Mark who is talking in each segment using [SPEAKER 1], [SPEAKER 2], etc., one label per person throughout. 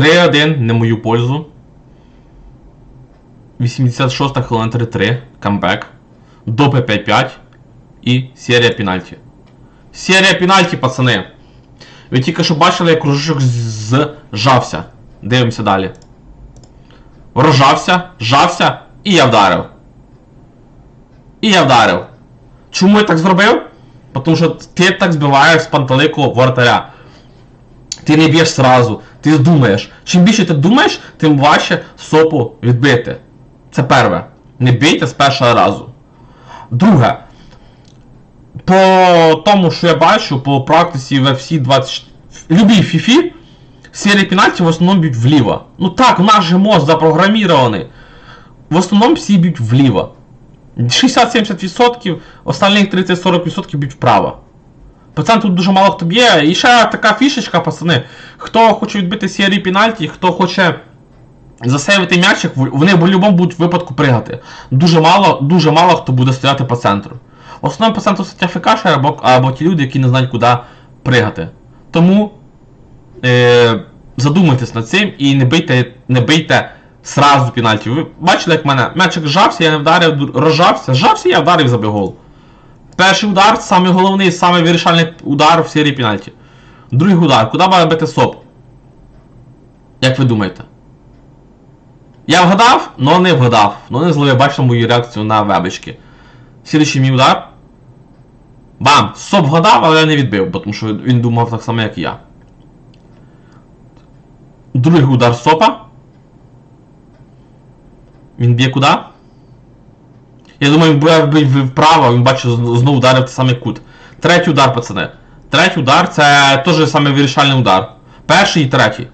[SPEAKER 1] 3-1 не мою пользу. 86 хвилина 3-3. Камбек. Допи 5-5. І серія пенальті. Серія пенальті, пацани. Ви тільки що бачили, як кружочок зжався. Дивимося далі. Розжався, зжався, і я вдарив. І я вдарив. Чому я так зробив? Тому що ти так збиваєш з пантелику воротаря. Ти не б'єш сразу, ти думаєш. Чим більше ти думаєш, тим важче сопу відбити. Це перше. Не бійте з першого разу. Друге. По тому, що я бачу, по практиці в FC 20. В любій фіфі серії пенальті в основному б'ють вліво. Ну так, у нас же мозг запрограмірований. В основному всі б'ють вліво. 60-70%, остальних 30-40% б'ють вправо. По центру дуже мало хто б'є. І ще така фішечка, пацани. Хто хоче відбити серії пенальті, хто хоче засейвити м'ячик, вони в будь-якому будуть випадку пригати. Дуже мало, дуже мало хто буде стояти по центру. В основному по центру стоять АФКші або, або ті люди, які не знають, куди пригати. Тому е, задумайтесь над цим і не бийте, не бийте сразу пенальті. Ви бачили, як в мене м'ячик зжався, я не вдарив, розжався, зжався, я вдарив забив гол. Перший удар, самий головний, самий вирішальний удар в серії пенальті. Другий удар, куди має бити СОП? Як ви думаєте? Я вгадав, но не вгадав. Но не зловив, бачите мою реакцію на вебочки. Слідуючий мій удар. Бам! СОП вгадав, але я не відбив, бо тому що він думав так само, як і я. Другий удар СОПа. Він б'є куди? Я думаю, він буде вправо, він бачить, зн- знову ударив той самий кут. Третій удар, пацани. Третій удар це теж самий вирішальний удар. Перший і третій.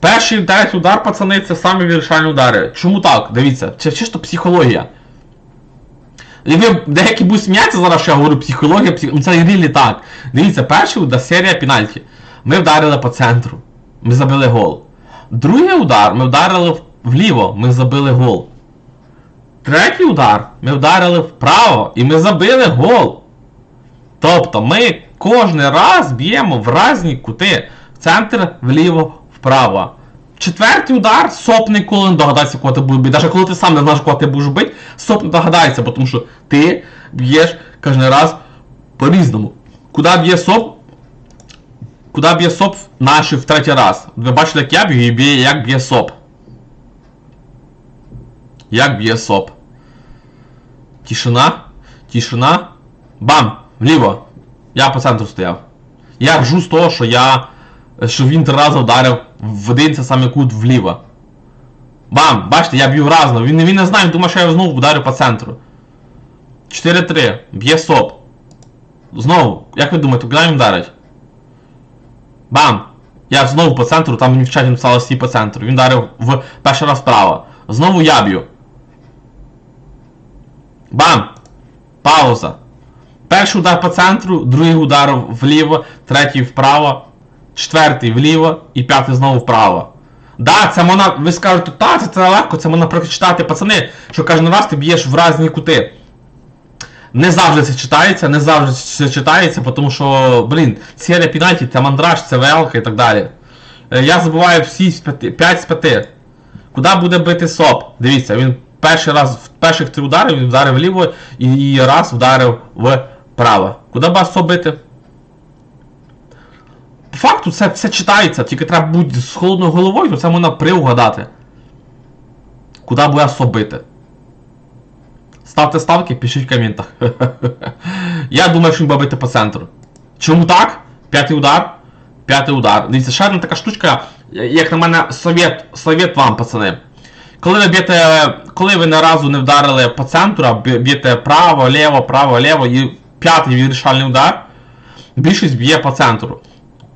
[SPEAKER 1] Перший і третій удар, пацани, це самі вирішальні удари. Чому так? Дивіться, це чисто психологія. І ви деякі будуть сміятися зараз, що я говорю психологія, псих... ну це рілі так. Дивіться, перший удар серія пенальті. Ми вдарили по центру. Ми забили гол. Другий удар ми вдарили вліво, ми забили гол. Третій удар ми вдарили вправо і ми забили гол. Тобто ми кожен раз б'ємо в різні кути. В центр, вліво, вправо. Четвертий удар СОП ніколи не догадається, кого ти будеш бити. Навіть коли ти сам не знаєш, кого ти будеш бити, СОП не догадається, тому що ти б'єш кожен раз по-різному. Куди б'є СОП? Куди б'є СОП наші в третій раз? Ви бачили, як я б'ю і б'є, як б'є СОП. Як б'є СОП. Тишина. Тишина. Бам! Вліво. Я по центру стояв. Я ржу з того, що я. Що він три рази вдарив в один це саме кут вліво. Бам! Бачите, я б'ю разно. Він, він не знає, він думає, що я знову вдарю по центру. 4-3. Б'є СОП. Знову. Як ви думаєте, куди він вдарить? Бам! Я знову по центру, там мені в чаті написали всі по центру. Він вдарив в перший раз вправо. Знову я б'ю. Бам! Пауза. Перший удар по центру, другий удар вліво, третій вправо, четвертий вліво і п'ятий знову вправо. Да, це можна, ви скажете, та, це, це легко, це можна прочитати, пацани, що кожен раз ти б'єш в різні кути. Не завжди це читається, не завжди це читається, тому що, блін, серія пенальті, це мандраж, це велка і так далі. Е, Я забуваю всі 5 з 5. Куди буде бити СОП? Дивіться, він перший раз в перших три удари він вдарив вліво і, і раз вдарив вправо. Куди СОП бити? По факту це все читається, тільки треба бути з холодною головою, то це можна приугадати. Куди буде СОП бити? Ставте ставки, пишіть в коментах. Я думаю, що він буде бити по центру. Чому так? П'ятий удар. П'ятий удар. Дивіться, ще одна така штучка, як на мене, совет, совет вам, пацани. Коли ви б'єте, коли ви не разу не вдарили по центру, а б'єте право, ліво, право, ліво і п'ятий вирішальний удар, більшість б'є по центру.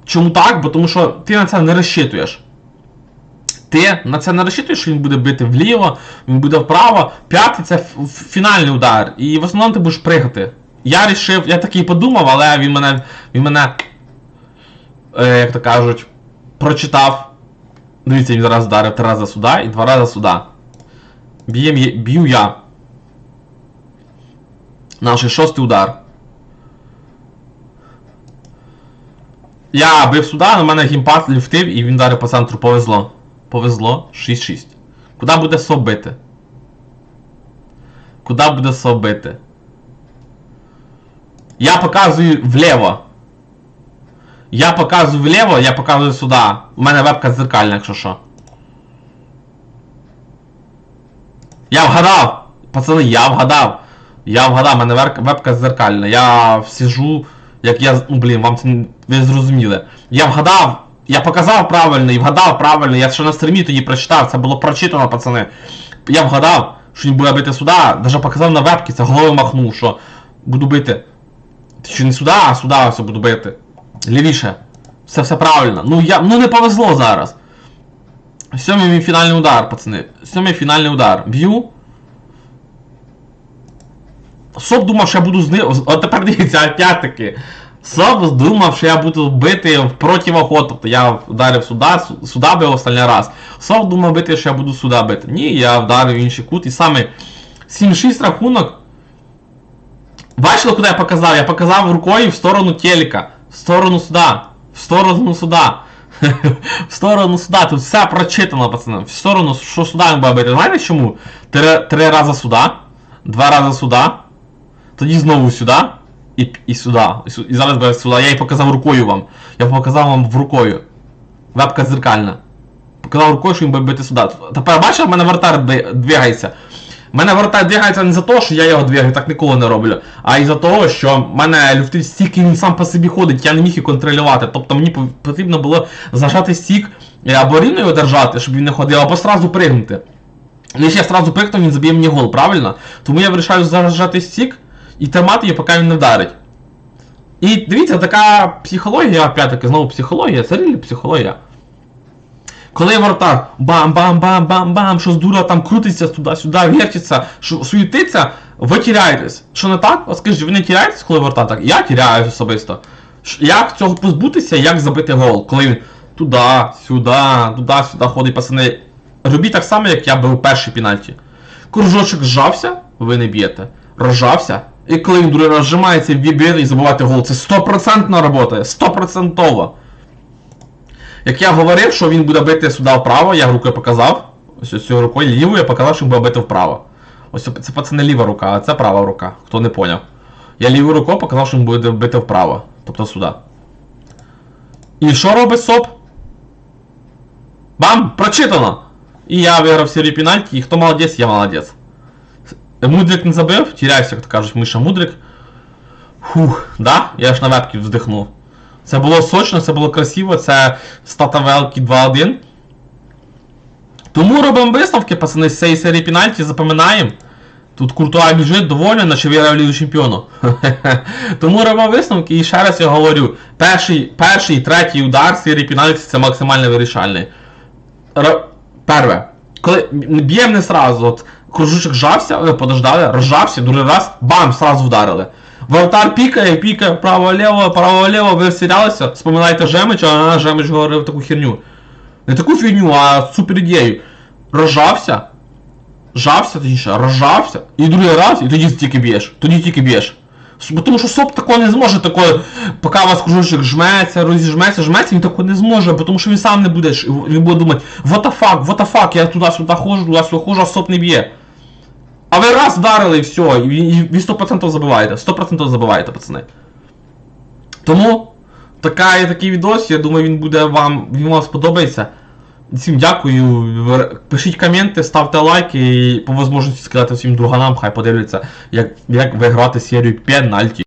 [SPEAKER 1] Чому так? Бо тому що ти на це не розчитуєш. Ти на це не розчитуєш, що він буде бити вліво, він буде вправо. П'ятий це фінальний удар. І в основному ти будеш пригати. Я рішив, я такий подумав, але він мене. Він мене. Е, як то кажуть, прочитав. Дивіться, він раз вдарив три рази сюди і два рази сюди. Б'єм, б'ю я. Наш шостий удар. Я бив сюди, на мене гімпад люфтив і він дарив по центру. Повезло. Повезло. 6-6. Куди буде СОП бити? Куди буде СОП бити? Я показую вліво. Я показую вліво, я показую сюди. У мене вебка зеркальна, якщо що. Я вгадав! Пацани, я вгадав! Я вгадав, у мене вебка зеркальна. Я сижу, як я. Ну блін, вам це не- ви зрозуміли. Я вгадав! Я показав правильно і вгадав правильно, я ще на стрімі тоді прочитав, це було прочитано, пацани. Я вгадав, що він буде бити сюди, навіть показав на вебці, це головою махнув, що буду бити. Ти що не сюди, а сюди ось буду бити. Лівіше. Все все правильно. Ну я. Ну не повезло зараз. Сьомий мій фінальний удар, пацани. Сьомий фінальний удар. Б'ю. Соп думав, що я буду з ним. От тепер дивіться, опять-таки. Соп думав, що я буду бити в противоход. Тобто я вдарив сюди, сюди бив останній раз. Соп думав бити, що я буду сюди бити. Ні, я вдарив інший кут. І саме 7-6 рахунок. Бачили, куди я показав? Я показав рукою в сторону телека. В сторону сюди. В сторону сюди. В сторону сюди. Тут все прочитано, пацани. В сторону, що сюди буде бити. Знаєте чому? Три, три рази сюди. Два рази сюди. Тоді знову сюди. І, і сюди. І, зараз буде сюди. Я їй показав рукою вам. Я показав вам в рукою. Вебка зеркальна. Показав рукою, що буде бити сюди. Тепер бачив, в мене вратар би- двигається. У мене вратар двигається не за те, що я його двигаю, так ніколи не роблю. А із-за того, що в мене люфтить стік він сам по собі ходить, я не міг її контролювати. Тобто мені потрібно було зажати стік е, або рівно його держати, щоб він не ходив, або сразу пригнути. Ну, Якщо я сразу пригну, він заб'є мені гол, правильно? Тому я вирішаю зажати стік і тримати її, поки він не вдарить. І дивіться, така психологія, опять-таки, знову психологія, це реально психологія. Коли воротар бам-бам-бам-бам-бам, щось дура там крутиться туди-сюди, вертиться, що суєтиться, ви тіряєтесь. Що не так? От скажіть, ви не тіряєтесь, коли воротар так? Я тіряюсь особисто. Як цього позбутися, як забити гол, коли він туди, сюди, туди-сюди ходить, пацани. Робіть так само, як я був перший пенальті. Кружочок зжався, ви не б'єте. Розжався. І коли він другий раз зжимається, ви і забиваєте гол. Це 100% робота, 100%. Як я говорив, що він буде бити сюди вправо, я рукою показав. Ось цією рукою лівою я показав, що він буде бити вправо. Ось це пацани ліва рука, а це права рука, хто не поняв. Я лівою рукою показав, що він буде бити вправо. Тобто сюди. І що робить СОП? Бам! Прочитано! І я виграв серію пенальті, і хто молодець, я молодець. Мудрик не забив, тіряюся, як то кажуть, Миша Мудрик. Фух, да? Я ж на вебки вздихнув. Це було сочно, це було красиво, це стата велки 2-1. Тому робимо висновки, пацани, з цієї серії пенальті, запам'ятаємо. Тут Куртуа біжить доволі, наче віра в Лігу чемпіону. Тому робимо висновки і ще раз я говорю: перший, перший третій удар серії пенальті це максимально вирішальний. Р... Перве. Коли б'ємо не сразу, от кружочок жався, подождали, розжався, другий раз, бам, сразу вдарили. Вратар пікає, пікає право-ліво, право-ліво, ви всірялися, споминайте Жемича, а Жемич говорив таку херню. Не таку фігню, а супер ідею. Розжався, жався, точніше, розжався, і другий раз, і тоді тільки б'єш. Тоді тільки б'єш. Тому що СОП такого не зможе, такого, поки вас кружочок жметься, розіжметься, жметься, він такого не зможе, тому що він сам не буде, він буде думати, what the fuck, what the fuck, я туди-сюди ходжу, туди-сюди ходжу, а СОП не б'є. А ви раз вдарили і все, і, і ви 100% забиваєте, 100% забиваєте, пацани. Тому така, такий відос, я думаю, він буде вам, він вам сподобається. Всім дякую. Пишіть коменти, ставте лайки і по можливості сказати всім друганам, хай подивляться, як, як виграти серію пенальті.